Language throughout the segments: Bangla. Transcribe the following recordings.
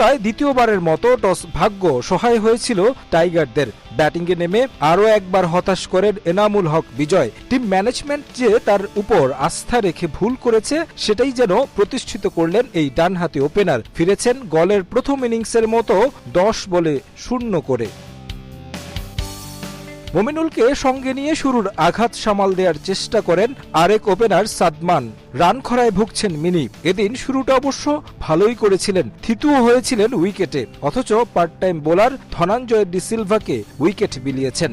শ্রীলঙ্কায় দ্বিতীয়বারের মতো টস ভাগ্য সহায় হয়েছিল টাইগারদের। ব্যাটিংয়ে নেমে আরও একবার হতাশ করেন এনামুল হক বিজয়। টিম ম্যানেজমেন্ট যে তার উপর আস্থা রেখে ভুল করেছে, সেটাই যেন প্রতিষ্ঠিত করলেন এই ডানহাতি ওপেনার। ফিরেছেন গলের প্রথম ইনিংসের মতো দশ বলে শূন্য করে। মোমিনুলকে সঙ্গে নিয়ে শুরুর আঘাত সামাল দেওয়ার চেষ্টা করেন আরেক ওপেনার সাদমান। রান খরায় ভুগছেন মিনি। এদিন শুরুটা অবশ্য ভালোই করেছিলেন। থিতুও হয়েছিলেন উইকেটে। অথচ part time bowler Dhananjaya de সিলভাকে wicket বিলিয়েছেন।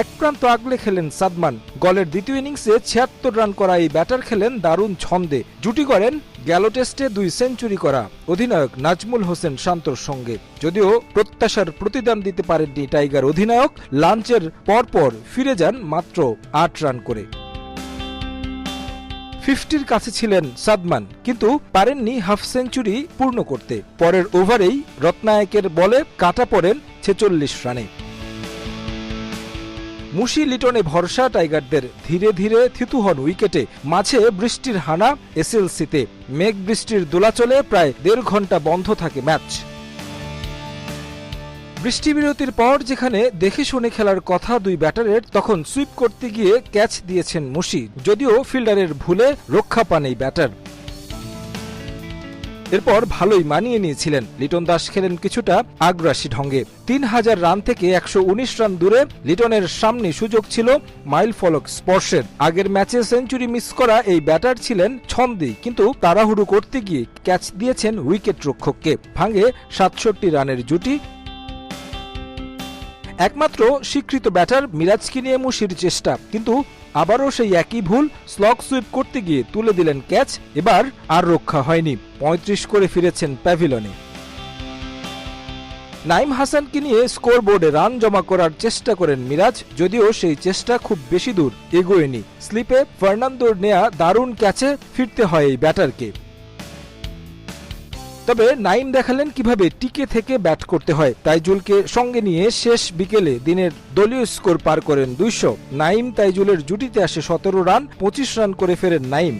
এক প্রান্ত আগলে খেলেন সাদমান। গলের দ্বিতীয় ইনিংসে ছিয়াত্তর রান করা এই ব্যাটার খেলেন দারুণ ছন্দে। জুটি করেন গেল টেস্টে দুই সেঞ্চুরি করা অধিনায়ক নাজমুল হোসেন শান্তর সঙ্গে। যদিও প্রত্যাশার প্রতিদান দিতে পারেননি টাইগার অধিনায়ক, লাঞ্চের পরপর ফিরে যান মাত্র আট রান করে। ফিফটির কাছে ছিলেন সাদমান, কিন্তু পারেননি হাফ সেঞ্চুরি পূর্ণ করতে। পরের ওভারেই রত্নায়কের বলে কাটা পড়েন ছেচল্লিশ রানে। মুশি লিটনে ভরসা টাইগারদের ধীরে ধীরে থিতু হন উইকেটে, মাঝে বৃষ্টির হানা এসএলসিতে, মেঘ বৃষ্টির দোলাচলে প্রায় দেড় ঘণ্টা বন্ধ থাকে ম্যাচ। বৃষ্টি বিরতির পর যেখানে দেখে শুনে খেলার কথা দুই ব্যাটারের, তখন সুইপ করতে গিয়ে ক্যাচ দিয়েছেন মুশি, যদিও ফিল্ডারের ভুলে রক্ষা পান এই ব্যাটার। এরপর ভালোই মানিয়ে নিয়েছিলেন। লিটন দাস খেলেন কিছুটা আগ্রাসী ঢঙ্গে। তিন হাজার রান থেকে একশো উনিশ রান দূরে লিটনের সামনে সুযোগ ছিল মাইল ফলক স্পর্শের। আগের ম্যাচে সেঞ্চুরি মিস করা এই ব্যাটার ছিলেন ছন্দে, কিন্তু তাড়াহুড়ো করতে গিয়ে ক্যাচ দিয়েছেন উইকেট রক্ষককে। ভাঙে সাতষট্টি রানের জুটি। একমাত্র স্বীকৃত ব্যাটার মিরাজকে নিয়ে মুশির চেষ্টা, কিন্তু আবারও সেই একই ভুল স্লগ সুইপ করতে গিয়ে তুলে দিলেন ক্যাচ এবার আর রক্ষা হয়নি। পঁয়ত্রিশ করে ফিরেছেন প্যাভিলনে নাইম হাসানকে নিয়ে স্কোরবোর্ডে রান জমা করার চেষ্টা করেন মিরাজ, যদিও সেই চেষ্টা খুব বেশি দূর এগোয়নি। স্লিপে ফার্নান্দোর নেয়া দারুণ ক্যাচে ফিরতে হয় এই ব্যাটারকে। তবে নাইম দেখালেন কীভাবে টিকে থেকে ব্যাট করতে হয়। তাইজুলকে সঙ্গে নিয়ে শেষ বিকেলে দিনের দলীয় স্কোর পার করেন দুইশো। নাইম তাইজুলের জুটিতে আসে সতেরো রান, পঁচিশ রান করে ফেরেন নাইম।